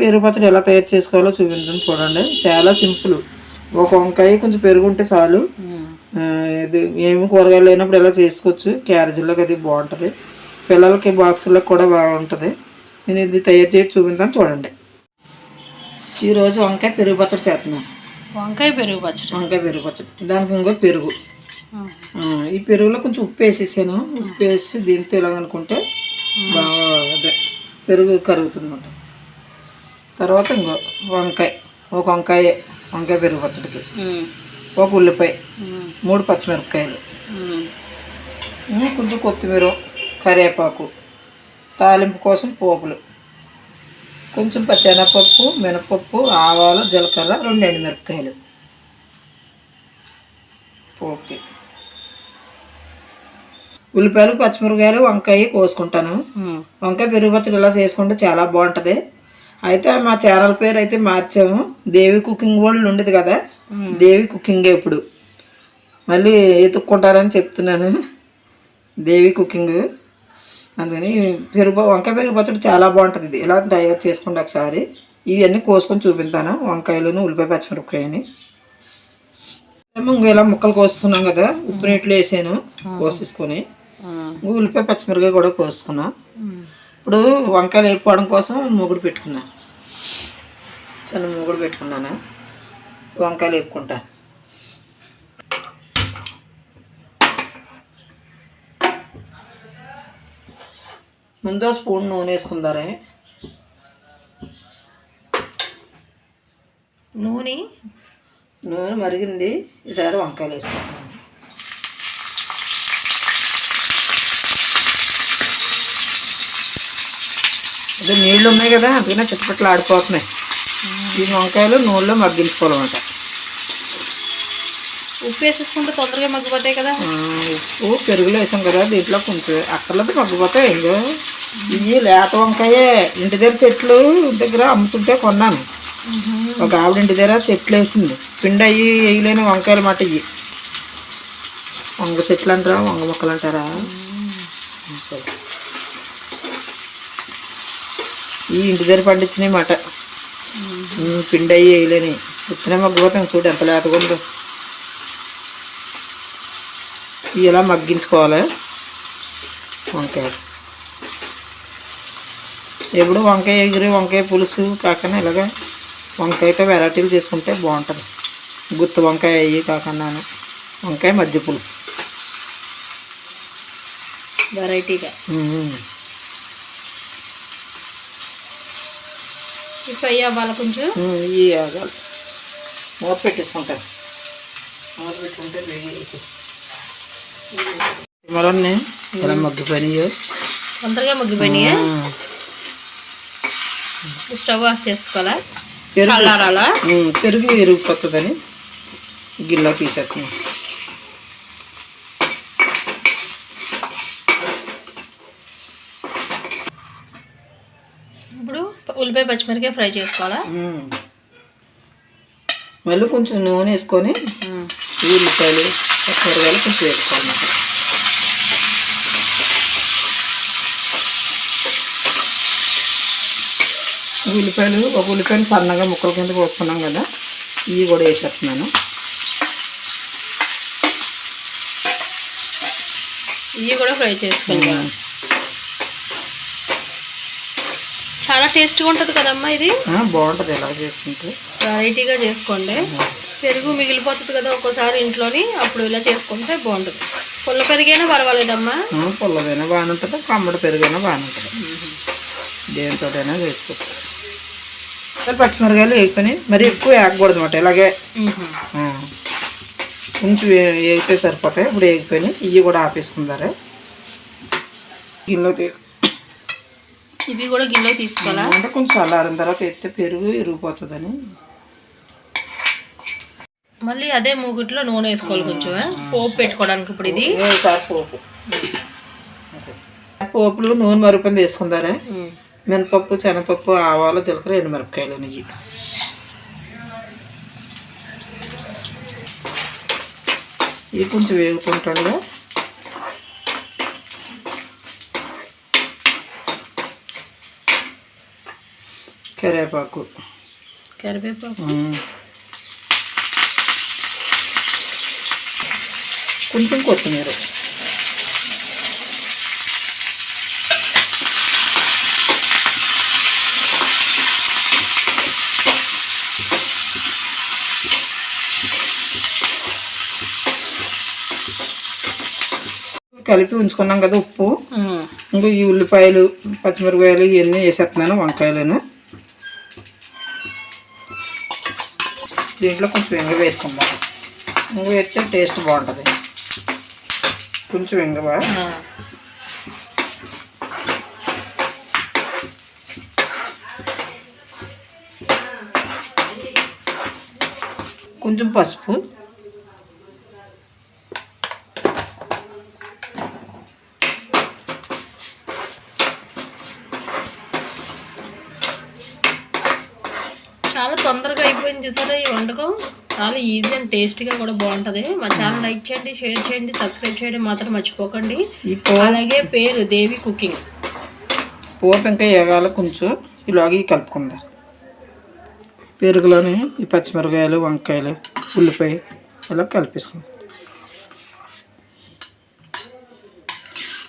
పెరుగు పచ్చడి ఎలా తయారు చేసుకోవాలో చూపించడం చూడండి. చాలా సింపుల్. ఒక వంకాయ కొంచెం పెరుగు ఉంటే చాలు. ఆ, ఇది ఏమి కూరగాయలు లేనప్పుడు ఎలా చేసుకోవచ్చు? క్యారేజీలోకి అది బాగుంటుంది. పిల్లలకి బాక్సులకు కూడా బాగుంటుంది. నేను ఇది తయారు చేసి చూపించాను చూడండి. ఈరోజు వంకాయ పెరుగు పచ్చడి చేస్తున్నాను. వంకాయ పెరుగు పచ్చడి. వంకాయ పెరుగు పచ్చడి. దానికి ఇంకో పెరుగు. ఆ, ఈ పెరుగులో కొంచెం ఉప్పు వేసేసాను. ఉప్పు వేసి దీంతో ఇలాగనుకుంటే బాగా అదే పెరుగు కరుగుతుంది అనమాట తర్వాత ఇంకో వంకాయ ఒక వంకాయ వంకాయ పెరుగు పచ్చడికి. ఒక ఉల్లిపాయ మూడు పచ్చిమిరపకాయలు. కొంచెం కొత్తిమీర కరివేపాకు తాలింపు కోసం పోపులు. కొంచెం పచ్చెనపప్పు మినపప్పు ఆవాలు జీలకర్ర రెండు ఎండుమిరపకాయలు. ఓకే. ఉల్లిపాయలు పచ్చిమిరపకాయలు వంకాయ కోసుకుంటాను. వంకాయ పెరుగు పచ్చడి ఇలా చేసుకుంటే చాలా బాగుంటుంది. అయితే మా ఛానల్ పేరు అయితే మార్చాము. దేవి కుకింగ్ వరల్డ్ ఉండేది కదా? దేవి కుకింగ్ ఇప్పుడు? మళ్ళీ ఎత్తుక్కుంటారని చెప్తున్నాను. దేవి కుకింగ్ అందుకని పెరుగు వంకాయ పెరుగు పచ్చడి చాలా బాగుంటుంది ఇది. ఇలా తయారు చేసుకోండి ఒకసారి. ఇవన్నీ కోసుకొని చూపిస్తాను. వంకాయలను ఉల్లిపాయ పచ్చిమిరపకాయని. ఇలా ముక్కలు కోసుకున్నాం కదా. ఉప్పు నీటిలో వేసాను కోసేసుకొని. ఇంక ఉల్లిపాయ పచ్చిమిరపకాయ కూడా కోసుకున్నాం. ఇప్పుడు వంకాయలు వేపుకోవడం కోసం మూగుడు పెట్టుకున్నాను చిన్న మూగుడు పెట్టుకున్నాను. వంకాయలు వేపుకుంటా. ముందు స్పూన్ నూనె వేసుకుందారే. నూనె? నూనె మరిగింది. ఈసారి వంకాయలు వేసుకుంటున్నాను అదే నీళ్ళు ఉన్నాయి కదా అందుకనే చిట్టపట్లు ఆడిపోతున్నాయి. ఈ వంకాయలు నూనెలో మగ్గించుకోవాలన్నమాట. ఉప్పు వేసేసుకుంటే తొందరగా మగ్గిపోతాయి కదా. ఉప్పు పెరుగులో వేసాం కదా దీంట్లో కొంచెం అక్కర్లేదు మగ్గిపోతాయి. ఇంకో ఇవి లేత వంకాయే ఇంటి దగ్గర చెట్లు దగ్గర అమ్ముతుంటే కొన్నాను. ఒక ఆవిడ ఇంటి దగ్గర చెట్లు వేసింది. పిండి అయ్యి వేయలేని వంకాయలు మాట ఇవి. వంగ చెట్లు అంటారా వంగ మొక్కలు అంటారా? ఈ ఇంటి దగ్గర పండించినాయి మాట. పిండి అయ్యి వేయలేని. ఇచ్చినా మగ్గిపోతాం చూడు ఎంత ఇవి ఇలా మగ్గించుకోవాలి. వంకాయ. ఎప్పుడు వంకాయ ఎగురు వంకాయ పులుసు కాకుండా ఇలాగా వంకాయతో వెరైటీలు చేసుకుంటే బాగుంటుంది. గుత్తి వంకాయ అయ్యి కాకుండాను వంకాయ మధ్య పులుసు. వెరైటీగా ఉమ్. ఈ ఫ్రై అవ్వాలి కొంచెం. ఇవి ఆగాలి మూత పెట్టేసుకుంటాను మూత పెట్టుకుంటే మరొన్ని ఇలా మగ్గిపోయినాయి. తొందరగా మగ్గిపోయినాయి. స్టవ్ ఆఫ్ చేసుకోవాలా? పెరుగు. పెరుగు ఎరిగిపోతుందని గిన్నెలో తీసేస్తున్నాం ఇప్పుడు ఉల్లిపాయ పచ్చిమిరకాయ ఫ్రై చేసుకోవాలా. మళ్ళీ కొంచెం నూనె వేసుకొని ఉల్లిపాయలు పచ్చిమిరకాయలు కొంచెం వేసుకోవాలన్నమాట ఉల్లిపాయలు ఒక ఉల్లిపాయలు సన్నగా ముక్కల కింద కోసుకున్నాం కదా ఇవి కూడా వేసేస్తున్నాను. ఇవి కూడా ఫ్రై చేసుకోవాలి చాలా టేస్ట్గా ఉంటుంది కదమ్మా ఇది? బాగుంటుంది. ఎలా చేసుకుంటే. వెరైటీగా చేసుకోండి. పెరుగు మిగిలిపోతుంది కదా ఒక్కోసారి ఇంట్లోని అప్పుడు ఇలా చేసుకుంటే బాగుంటుంది. పుల్ల పెరిగైనా పర్వాలేదమ్మా? పుల్లదైనా బాగానే ఉంటుంది కమ్మడి పెరుగైనా బాగానే ఉంటుంది దేనితోటైనా చేసుకోవచ్చు. పచ్చిమిరకాయలు వేసుకొని మరి ఎక్కువ వేయకూడదు అనమాట ఇలాగే. కొంచెం వే- వేగితే సరిపోతాయి. ఇప్పుడు వేగిపోయినాయి. ఇవి కూడా ఆపేసుకుందారు గిన్నెలో తీ ఇవి కూడా గిన్నెలో తీసుకోవాలా? అంటే కొంచెం చల్లారిన తర్వాత ఎత్తే పెరుగు ఇరిగిపోతుందని. మళ్ళీ అదే మూగుట్లో నూనె వేసుకోవాలి కొంచెం పోపు పెట్టుకోవడానికి ఇప్పుడు ఇది. పోపు. పోపులు నూనె మరుపని వేసుకుందారా? మినపప్పు శనగపప్పు ఆవాలు జీలకర్ర ఎండు మిరపకాయలు నెయ్యి ఇది కొంచెం వేగుతుంటుండగా. కరివేపాకు? కరివేపాకు. కొంచెం కొత్తిమీర. కలిపి ఉంచుకున్నాం కదా ఉప్పు. ఇంకా ఈ ఉల్లిపాయలు పచ్చిమిరపకాయలు ఇవన్నీ వేసేస్తున్నాను వంకాయలను. దీంట్లో కొంచెం ఇంగ వేసుకుందాం. ఇంగ వేస్తే టేస్ట్ బాగుంటుంది. కొంచెం ఇంగవ. కొంచెం పసుపు చాలా తొందరగా అయిపోయింది చూసారా ఈ వంటకం? చాలా ఈజీ అండ్ టేస్టీగా కూడా బాగుంటుంది. మా ఛానల్ లైక్ చేయండి షేర్ చేయండి సబ్స్క్రైబ్ చేయడం మాత్రం మర్చిపోకండి. అలాగే పేరు దేవి కుకింగ్ పోపు ఇంకా వేగాలి కొంచెం ఇలాగే కలుపుకుందాం. పెరుగులోని ఈ పచ్చిమిరపకాయలు వంకాయలు ఉల్లిపాయ ఇలా కలిపేసుకుందాం.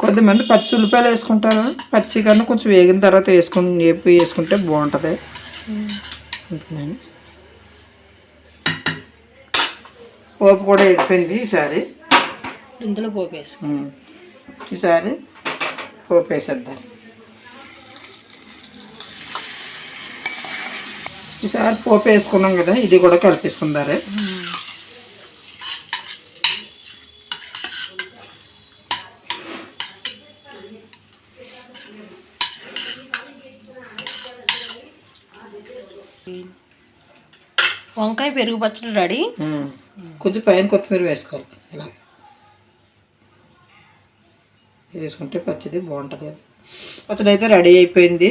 కొంతమంది పచ్చి ఉల్లిపాయలు వేసుకుంటారు. పచ్చి కన్నా కొంచెం వేగిన తర్వాత వేసుకుని వేపు వేసుకుంటే బాగుంటుంది. అందుకని పోపు కూడా వేగిపోయింది ఈసారి ఇందులో ఉమ్. ఈసారి పోపు వేసేద్దాం. ఈసారి పోపు వేసుకున్నాం కదా ఇది కూడా కలిపేసుకుందారే. వంకాయ పెరుగు పచ్చడి రెడీ. కొంచెం పైన కొత్తిమీర వేసుకోవాలి. ఇలా వేసుకుంటే పచ్చిది బాగుంటుంది అది. పచ్చడి అయితే రెడీ అయిపోయింది.